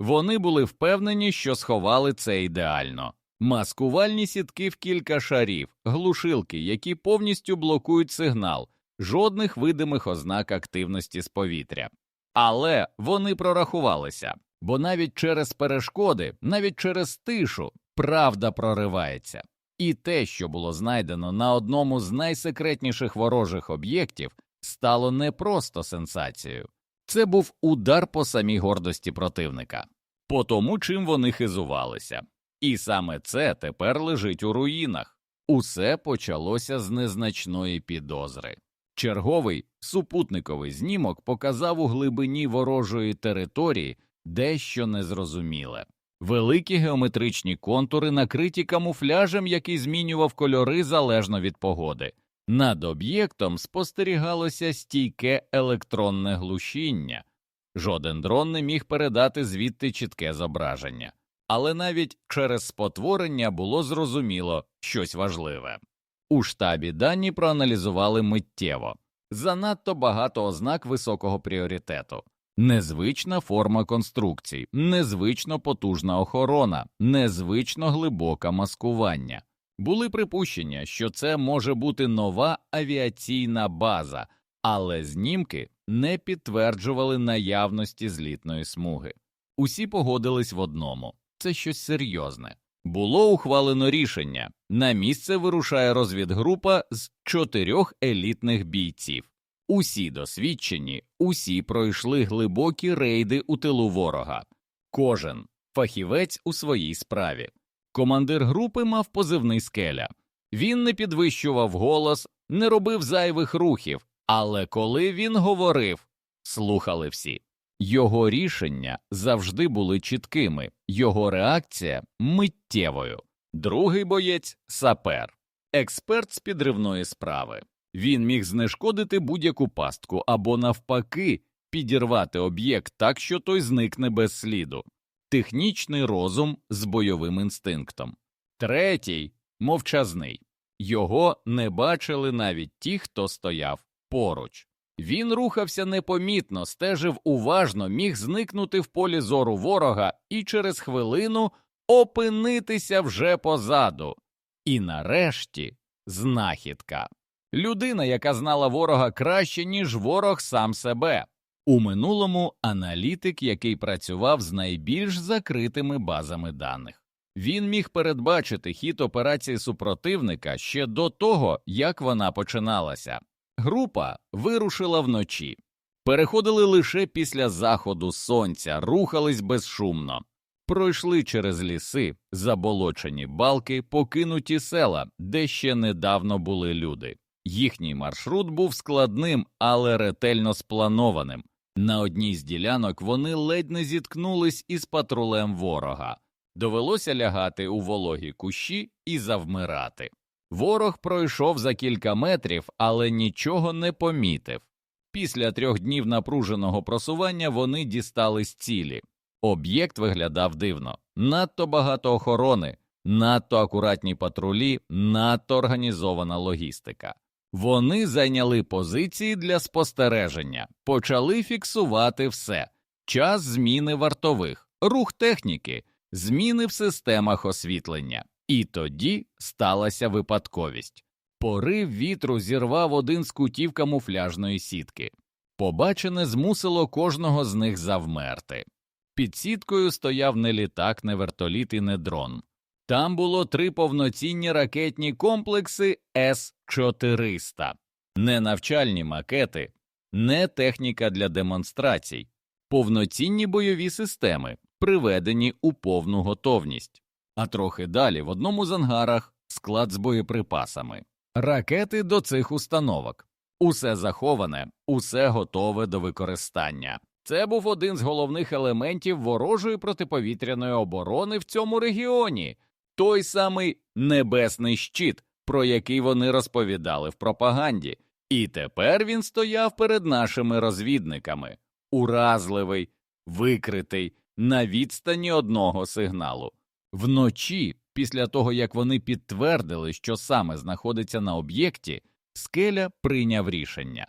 Вони були впевнені, що сховали це ідеально. Маскувальні сітки в кілька шарів, глушилки, які повністю блокують сигнал, жодних видимих ознак активності з повітря. Але вони прорахувалися, бо навіть через перешкоди, навіть через тишу, правда проривається. І те, що було знайдено на одному з найсекретніших ворожих об'єктів, стало не просто сенсацією. Це був удар по самій гордості противника, по тому, чим вони хизувалися. І саме це тепер лежить у руїнах. Усе почалося з незначної підозри. Черговий супутниковий знімок показав у глибині ворожої території дещо незрозуміле. Великі геометричні контури накриті камуфляжем, який змінював кольори залежно від погоди. Над об'єктом спостерігалося стійке електронне глушіння. Жоден дрон не міг передати звідти чітке зображення, але навіть через спотворення було зрозуміло щось важливе. У штабі дані проаналізували миттєво занадто багато ознак високого пріоритету, незвична форма конструкцій, незвично потужна охорона, незвично глибоке маскування. Були припущення, що це може бути нова авіаційна база, але знімки не підтверджували наявності злітної смуги. Усі погодились в одному це щось серйозне. Було ухвалено рішення на місце вирушає розвідгрупа з чотирьох елітних бійців. Усі досвідчені, усі пройшли глибокі рейди у тилу ворога, кожен фахівець у своїй справі. Командир групи мав позивний скеля. Він не підвищував голос, не робив зайвих рухів, але коли він говорив, слухали всі. Його рішення завжди були чіткими, його реакція миттєвою. Другий боєць сапер, експерт з підривної справи. Він міг знешкодити будь-яку пастку або, навпаки, підірвати об'єкт так, що той зникне без сліду. Технічний розум з бойовим інстинктом. Третій мовчазний. Його не бачили навіть ті, хто стояв поруч. Він рухався непомітно, стежив уважно, міг зникнути в полі зору ворога і через хвилину опинитися вже позаду. І нарешті знахідка. Людина, яка знала ворога краще, ніж ворог сам себе. У минулому аналітик, який працював з найбільш закритими базами даних. Він міг передбачити хід операції супротивника ще до того, як вона починалася. Група вирушила вночі, переходили лише після заходу сонця, рухались безшумно, пройшли через ліси, заболочені балки, покинуті села, де ще недавно були люди. Їхній маршрут був складним, але ретельно спланованим. На одній з ділянок вони ледь не зіткнулись із патрулем ворога. Довелося лягати у вологі кущі і завмирати. Ворог пройшов за кілька метрів, але нічого не помітив. Після трьох днів напруженого просування вони дістались цілі. Об'єкт виглядав дивно, надто багато охорони, надто акуратні патрулі, надто організована логістика. Вони зайняли позиції для спостереження, почали фіксувати все час зміни вартових, рух техніки, зміни в системах освітлення. І тоді сталася випадковість. Порив вітру зірвав один з кутів камуфляжної сітки. Побачене змусило кожного з них завмерти. Під сіткою стояв не літак, не вертоліт і не дрон. Там було три повноцінні ракетні комплекси С-400, не навчальні макети, не техніка для демонстрацій, повноцінні бойові системи, приведені у повну готовність. А трохи далі в одному з ангарах склад з боєприпасами, ракети до цих установок. Усе заховане, усе готове до використання. Це був один з головних елементів ворожої протиповітряної оборони в цьому регіоні, той самий небесний щит, про який вони розповідали в пропаганді, і тепер він стояв перед нашими розвідниками, уразливий, викритий, на відстані одного сигналу. Вночі, після того як вони підтвердили, що саме знаходиться на об'єкті, скеля прийняв рішення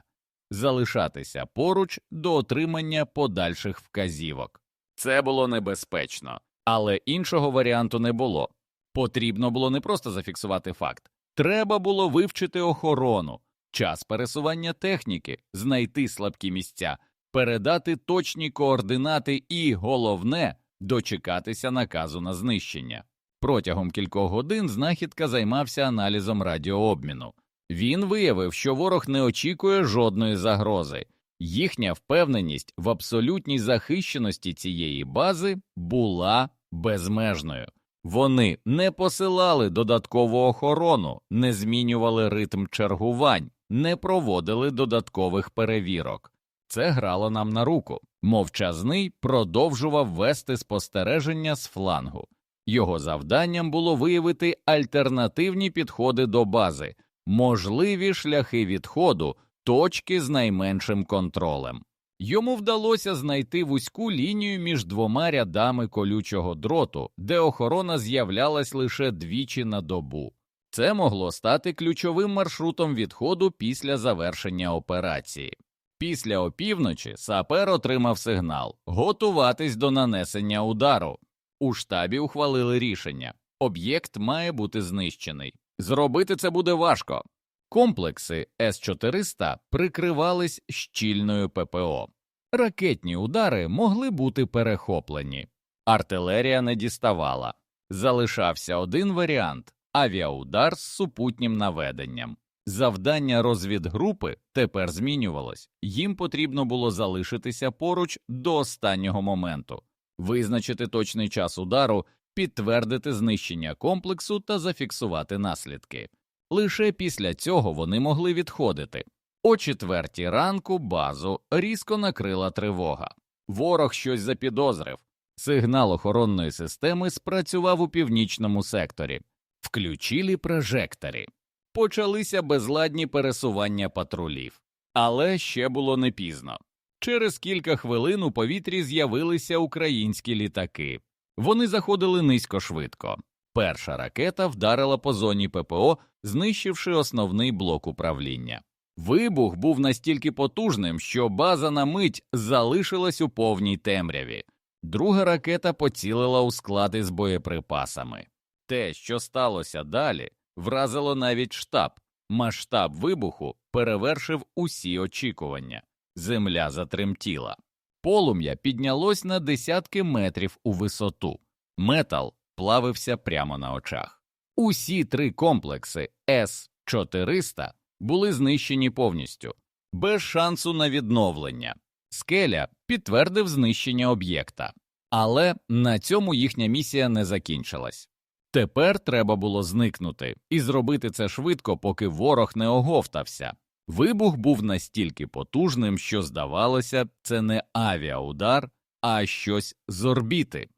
залишатися поруч до отримання подальших вказівок. Це було небезпечно, але іншого варіанту не було. Потрібно було не просто зафіксувати факт, треба було вивчити охорону, час пересування техніки, знайти слабкі місця, передати точні координати і, головне, дочекатися наказу на знищення. Протягом кількох годин знахідка займався аналізом радіообміну. Він виявив, що ворог не очікує жодної загрози. Їхня впевненість в абсолютній захищеності цієї бази була безмежною. Вони не посилали додаткову охорону, не змінювали ритм чергувань, не проводили додаткових перевірок. Це грало нам на руку. Мовчазний продовжував вести спостереження з флангу. Його завданням було виявити альтернативні підходи до бази, можливі шляхи відходу, точки з найменшим контролем. Йому вдалося знайти вузьку лінію між двома рядами колючого дроту, де охорона з'являлась лише двічі на добу. Це могло стати ключовим маршрутом відходу після завершення операції. Після опівночі сапер отримав сигнал готуватись до нанесення удару. У штабі ухвалили рішення об'єкт має бути знищений. Зробити це буде важко. Комплекси С-400 прикривались щільною ППО. Ракетні удари могли бути перехоплені. Артилерія не діставала. Залишався один варіант авіаудар з супутнім наведенням. Завдання розвідгрупи тепер змінювалось, їм потрібно було залишитися поруч до останнього моменту, визначити точний час удару, підтвердити знищення комплексу та зафіксувати наслідки. Лише після цього вони могли відходити. О четвертій ранку базу різко накрила тривога. Ворог щось запідозрив. Сигнал охоронної системи спрацював у північному секторі, включили прожектори. Почалися безладні пересування патрулів, але ще було не пізно. Через кілька хвилин у повітрі з'явилися українські літаки. Вони заходили низько швидко. Перша ракета вдарила по зоні ППО, знищивши основний блок управління. Вибух був настільки потужним, що база на мить залишилась у повній темряві. Друга ракета поцілила у склади з боєприпасами. Те, що сталося далі, вразило навіть штаб. Масштаб вибуху перевершив усі очікування. Земля затремтіла. Полум'я піднялось на десятки метрів у висоту. Метал плавився прямо на очах. Усі три комплекси С-400 були знищені повністю, без шансу на відновлення. Скеля підтвердив знищення об'єкта, але на цьому їхня місія не закінчилась. Тепер треба було зникнути і зробити це швидко, поки ворог не оговтався. Вибух був настільки потужним, що, здавалося, це не авіаудар, а щось з орбіти.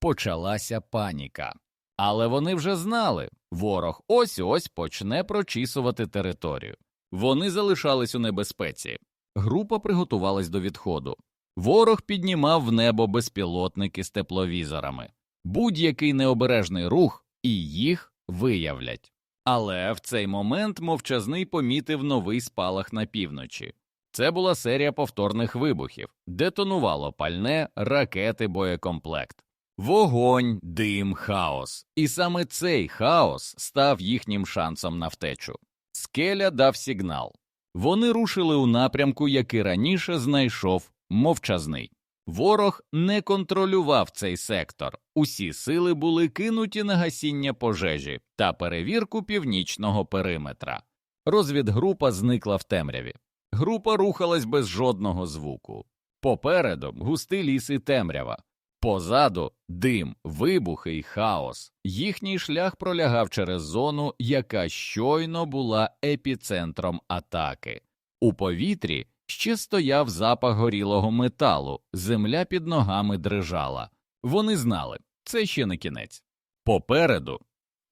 Почалася паніка. Але вони вже знали ворог ось ось почне прочісувати територію. Вони залишались у небезпеці. Група приготувалась до відходу. Ворог піднімав в небо безпілотники з тепловізорами. Будь-який необережний рух і їх виявлять. Але в цей момент мовчазний помітив новий спалах на півночі. Це була серія повторних вибухів, детонувало пальне, ракети, боєкомплект. Вогонь, дим, хаос. І саме цей хаос став їхнім шансом на втечу. Скеля дав сигнал. Вони рушили у напрямку, який раніше знайшов мовчазний. Ворог не контролював цей сектор, усі сили були кинуті на гасіння пожежі та перевірку північного периметра. Розвідгрупа зникла в темряві. Група рухалась без жодного звуку. Попереду густий ліс і темрява, позаду дим, вибухи й хаос. Їхній шлях пролягав через зону, яка щойно була епіцентром атаки. У повітрі ще стояв запах горілого металу, земля під ногами дрижала. Вони знали, це ще не кінець. Попереду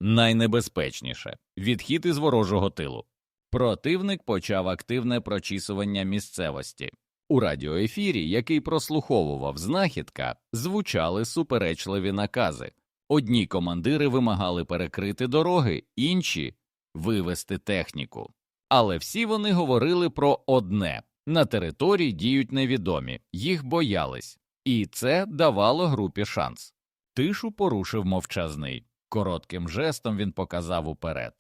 найнебезпечніше відхід із ворожого тилу. Противник почав активне прочісування місцевості. У радіоефірі, який прослуховував знахідка, звучали суперечливі накази. Одні командири вимагали перекрити дороги, інші вивести техніку. Але всі вони говорили про одне на території діють невідомі, їх боялись. і це давало групі шанс. Тишу порушив мовчазний. Коротким жестом він показав уперед.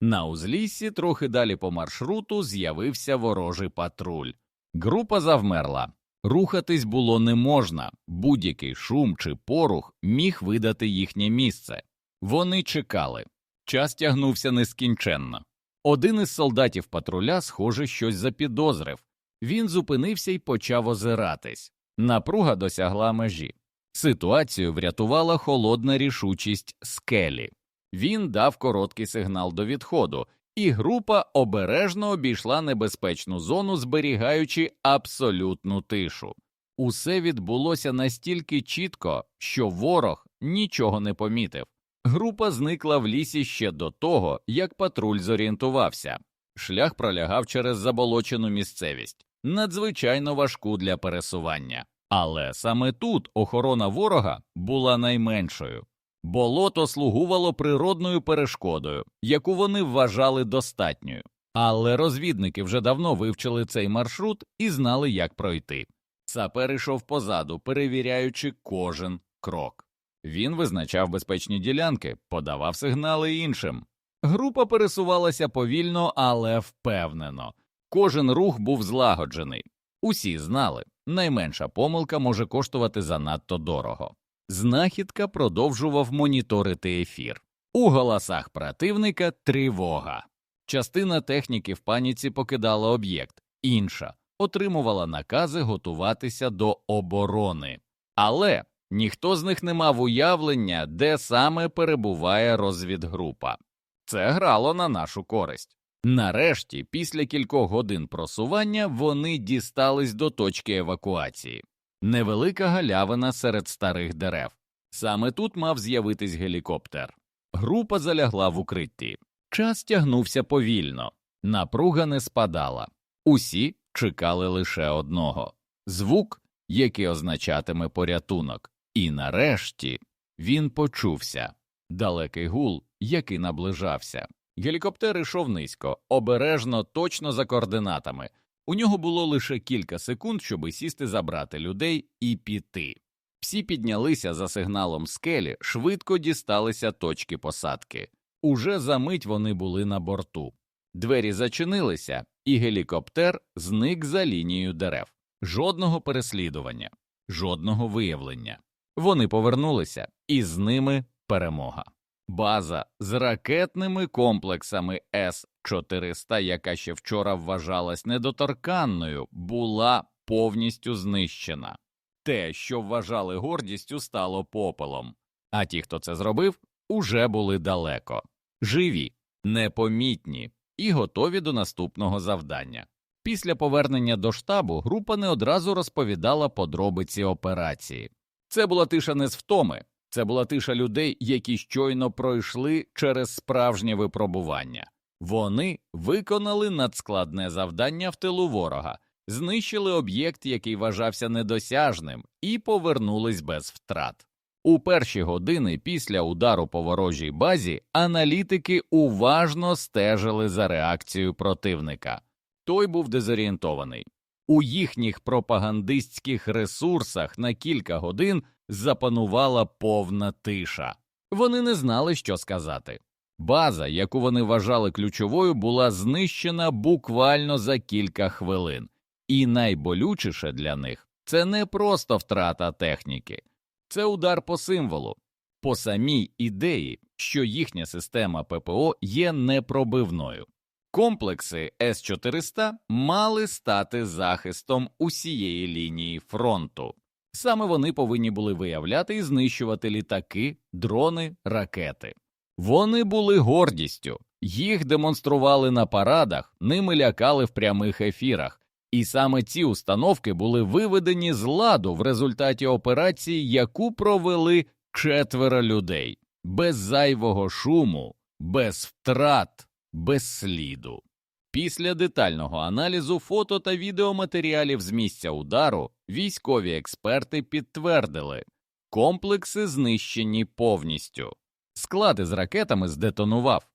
На узліссі, трохи далі по маршруту, з'явився ворожий патруль. Група завмерла. Рухатись було не можна, будь-який шум чи порух міг видати їхнє місце. Вони чекали. Час тягнувся нескінченно. Один із солдатів патруля, схоже, щось запідозрив. Він зупинився і почав озиратись. Напруга досягла межі. Ситуацію врятувала холодна рішучість скелі. Він дав короткий сигнал до відходу, і група обережно обійшла небезпечну зону, зберігаючи абсолютну тишу. Усе відбулося настільки чітко, що ворог нічого не помітив. Група зникла в лісі ще до того, як патруль зорієнтувався. Шлях пролягав через заболочену місцевість, надзвичайно важку для пересування. Але саме тут охорона ворога була найменшою. Болото слугувало природною перешкодою, яку вони вважали достатньою. Але розвідники вже давно вивчили цей маршрут і знали, як пройти. Сапер йшов позаду, перевіряючи кожен крок. Він визначав безпечні ділянки, подавав сигнали іншим. Група пересувалася повільно, але впевнено. Кожен рух був злагоджений. Усі знали, найменша помилка може коштувати занадто дорого. Знахідка продовжував моніторити ефір. У голосах противника тривога. Частина техніки в паніці покидала об'єкт, інша отримувала накази готуватися до оборони. Але ніхто з них не мав уявлення, де саме перебуває розвідгрупа. Це грало на нашу користь. Нарешті, після кількох годин просування, вони дістались до точки евакуації невелика галявина серед старих дерев. Саме тут мав з'явитись гелікоптер. Група залягла в укритті. Час тягнувся повільно, напруга не спадала. Усі чекали лише одного звук, який означатиме порятунок. І нарешті він почувся далекий гул, який наближався. Гелікоптер йшов низько, обережно, точно за координатами. У нього було лише кілька секунд, щоби сісти забрати людей і піти. Всі піднялися за сигналом скелі, швидко дісталися точки посадки. Уже за мить вони були на борту. Двері зачинилися, і гелікоптер зник за лінією дерев. Жодного переслідування, жодного виявлення. Вони повернулися, і з ними перемога. База з ракетними комплексами С-400, яка ще вчора вважалась недоторканною, була повністю знищена. Те, що вважали гордістю, стало попелом, а ті, хто це зробив, уже були далеко, живі, непомітні і готові до наступного завдання. Після повернення до штабу група не одразу розповідала подробиці операції. Це була тиша не з втоми, це була тиша людей, які щойно пройшли через справжнє випробування. Вони виконали надскладне завдання в тилу ворога, знищили об'єкт, який вважався недосяжним, і повернулись без втрат. У перші години після удару по ворожій базі аналітики уважно стежили за реакцією противника. Той був дезорієнтований. У їхніх пропагандистських ресурсах на кілька годин запанувала повна тиша. Вони не знали, що сказати. База, яку вони вважали ключовою, була знищена буквально за кілька хвилин, і найболючіше для них це не просто втрата техніки, це удар по символу, по самій ідеї, що їхня система ППО є непробивною. Комплекси С-400 мали стати захистом усієї лінії фронту. Саме вони повинні були виявляти і знищувати літаки, дрони, ракети. Вони були гордістю, їх демонстрували на парадах, ними лякали в прямих ефірах, і саме ці установки були виведені з ладу в результаті операції, яку провели четверо людей, без зайвого шуму, без втрат, без сліду. Після детального аналізу фото та відеоматеріалів з місця удару військові експерти підтвердили, комплекси знищені повністю. Склад із ракетами здетонував.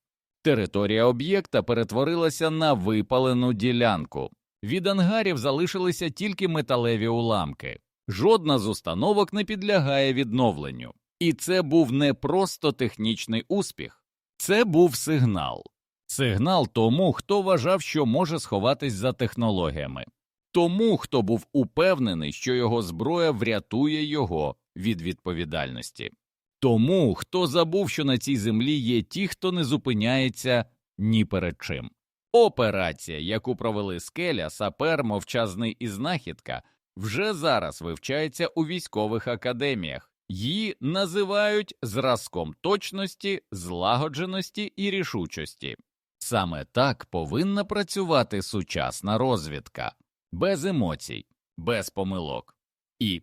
Територія об'єкта перетворилася на випалену ділянку. Від ангарів залишилися тільки металеві уламки. Жодна з установок не підлягає відновленню. І це був не просто технічний успіх, це був сигнал. Сигнал тому, хто вважав, що може сховатись за технологіями, тому, хто був упевнений, що його зброя врятує його від відповідальності, тому, хто забув, що на цій землі є ті, хто не зупиняється ні перед чим. Операція, яку провели скеля, сапер, мовчазний і знахідка, вже зараз вивчається у військових академіях. Її називають зразком точності, злагодженості і рішучості. Саме так повинна працювати сучасна розвідка без емоцій, без помилок і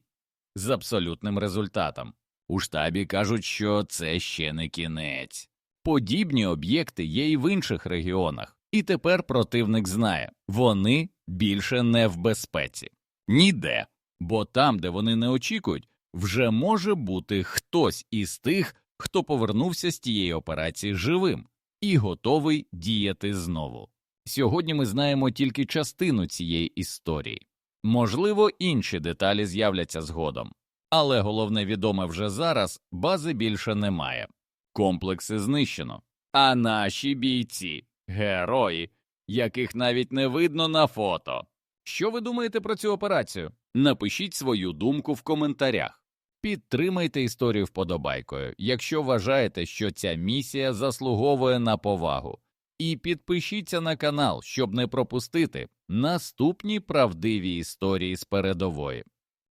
з абсолютним результатом. У штабі кажуть, що це ще не кінець. Подібні об'єкти є і в інших регіонах, і тепер противник знає вони більше не в безпеці ніде, бо там, де вони не очікують, вже може бути хтось із тих, хто повернувся з тієї операції живим і готовий діяти знову. Сьогодні ми знаємо тільки частину цієї історії. Можливо, інші деталі з'являться згодом, але головне відоме вже зараз бази більше немає. Комплекси знищено. А наші бійці, герої, яких навіть не видно на фото. Що ви думаєте про цю операцію? Напишіть свою думку в коментарях. Підтримайте історію вподобайкою, якщо вважаєте, що ця місія заслуговує на повагу. І підпишіться на канал, щоб не пропустити наступні правдиві історії з передової.